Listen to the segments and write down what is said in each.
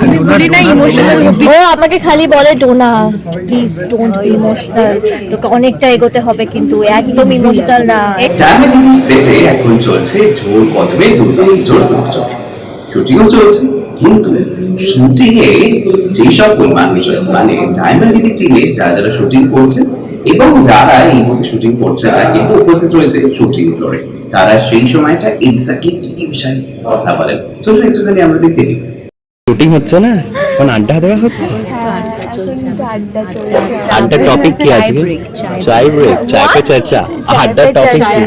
বলি না ইমোশনাল ও আমাকে খালি বলে Dona please don't be emotional তোকে অনেকটা এগোতে হবে কিন্তু একদম ইমোশনাল না। সেটে এখন চলছে জোর কদমে দুর্গাপুজোর শুটিংও চলছে কিন্তু শুটিং এ যে সকল মানুষজন মানে ডায়মন্ড দিদি টিমে যারা যারা শুটিং করছে এবং যারা এই মুহূর্তে শুটিং করছে তারা কিন্তু উপস্থিত রয়েছে শুটিং ফ্লোরে তারা সেই সময়টা এক্স্যাক্টলি কি কি বিষয়ে কথা বলেন? চলুন একটুখানি আমরা দেখে নিই। শুটিং হচ্ছে না? কোন আড্ডা দেওয়া হচ্ছে? আড্ডার টপিক কি আজকে? চাই ব্রেক চায় পে চর্চা আড্ডার টপিক কি?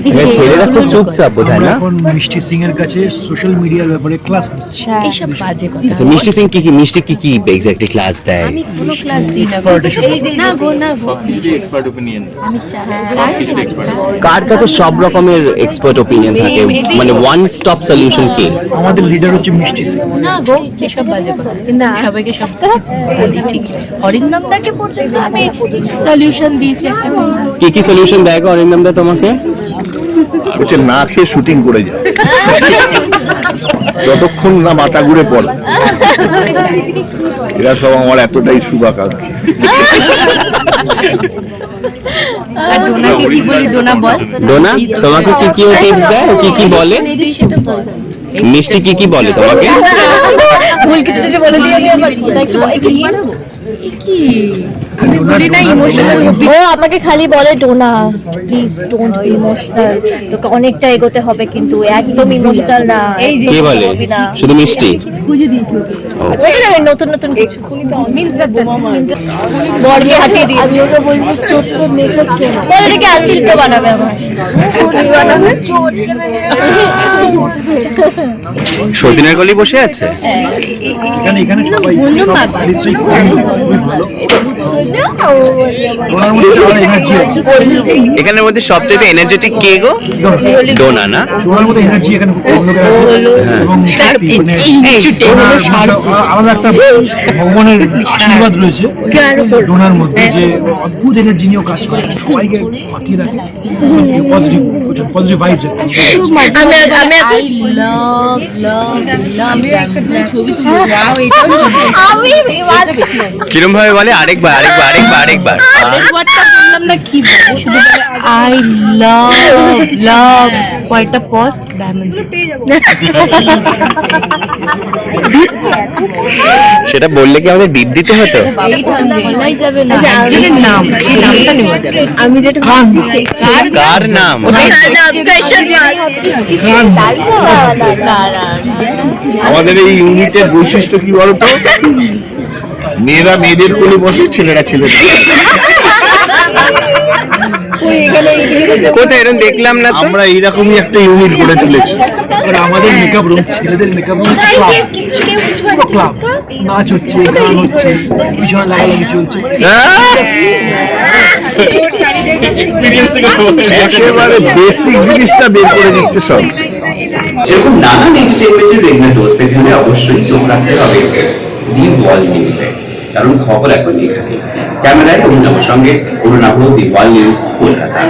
এখানে ছেলেরা খুব চুপচাপ বোধ হয় আমরা না? এখন মিষ্টি সিং এর কাছে সোশ্যাল মিডিয়ার ব্যাপারে ক্লাস নিচ্ছি। এইসব বাজে কথা। আচ্ছা মিষ্টি সিং কি কি মিষ্টি কি কি এক্স্যাক্টলি ক্লাস দেয়? আমি কোনো ক্লাস দিই না গো। না গো এক্সপার্ট ওপিনিয়ন আমি চাই কার কাছে সব রকমের এক্সপার্ট ওপিনিয়ন থাকে? মানে ওয়ান স্টপ সলিউশন কি? আমাদের লিডার হচ্ছে মিষ্টি সিং। না গো এসব বাজে কথা। কিন্তু আমি সবাইকে সব বলি ঠিক। হরিনাম দাকে পর্যন্ত আমি সলিউশন দিয়েছি একটা কি কি সলিউশন দেয় অরিন্দম দা তোমাকে? হচ্ছে না খেয়ে শুটিং করে যায় যতক্ষণ না মাথা ঘুরে পড়ে। এরা সব আমার এতটাই শুভাকাঙ্ক্ষী। ডোনা তোমাকে কি কি টিপস দেয়? কি কি বল। মিষ্টি কি কি বলে তোমাকে? ভুল কিছু যদি বলে দিই আমি আবার কি? আমি বলি না ইমোশনাল ও আমাকে খালি বলে Dona. Please don't be emotional তোকে অনেকটা এগোতে হবে কিন্তু একদম ইমোশনাল না। কে বলে? শুধু মিষ্টি? আচ্ছা। এখানে ওই নতুন নতুন কিছু। বরকে হাঁটিয়ে দিয়েছি। বলে এটাকে আলু সিদ্ধ বানাবে আমার। সতীনের গলি বসে আছে? এখানে এখানে সবাই এখানের মধ্যে সবচেয়ে এনার্জেটিক কে গো? ডোনা। না। ওনার মধ্যে এনার্জি এখানে আলাদা একটা ভগবানের আশীর্বাদ রয়েছে ডোনার মধ্যে যে অদ্ভুত এনার্জি নিয়েও কাজ করে সবাইকে মাতিয়ে রাখে। পজিটিভ পজিটিভ ভাইবস আমি আমি আই লাভ লাভ লাভ ছবি তুলি ওয়াও এটা আমি কিরম ভাবে বলে? আরেকবার আরেকবার আরেকবার আরেকবার। বললাম না কি বলে শুধু আই লাভ লাভ কয়টা পজ ডায়মন্ড সেটা বললে কি আমাদের ডিপ দিতে হতো বলাই যাবে না একজনের নাম সেই নামটা নেওয়া যাবে আমি যেটা ভাবছি সেই কার নাম আমাদের এই ইউনিটের বৈশিষ্ট্য কি বলতো মেয়েরা মেয়েদের কোলে বসে ছেলেরা ছেলেদের কোথায়? এরকম দেখলাম না আমরা এইরকমই একটা ইউনিট গড়ে তুলেছি। আমাদের মেকআপ রুম ছেলেদের মেকআপ রুম ক্লাব পুরো ক্লাব নাচ হচ্ছে গান হচ্ছে পিছনে লাগালাগি চলছে। একেবারে বেসিক জিনিসটা বের করে দিচ্ছে সব। এরকম নানান এন্টারটেনমেন্টের রেগুলার ডোজ পেতে হলে অবশ্যই চোখ রাখতে হবে। দি ওয়াল নিউজে কারণ খবর এখন এখানে। ক্যামেরায় অরুণাভ সঙ্গে Arunabha the wall news Kolkata.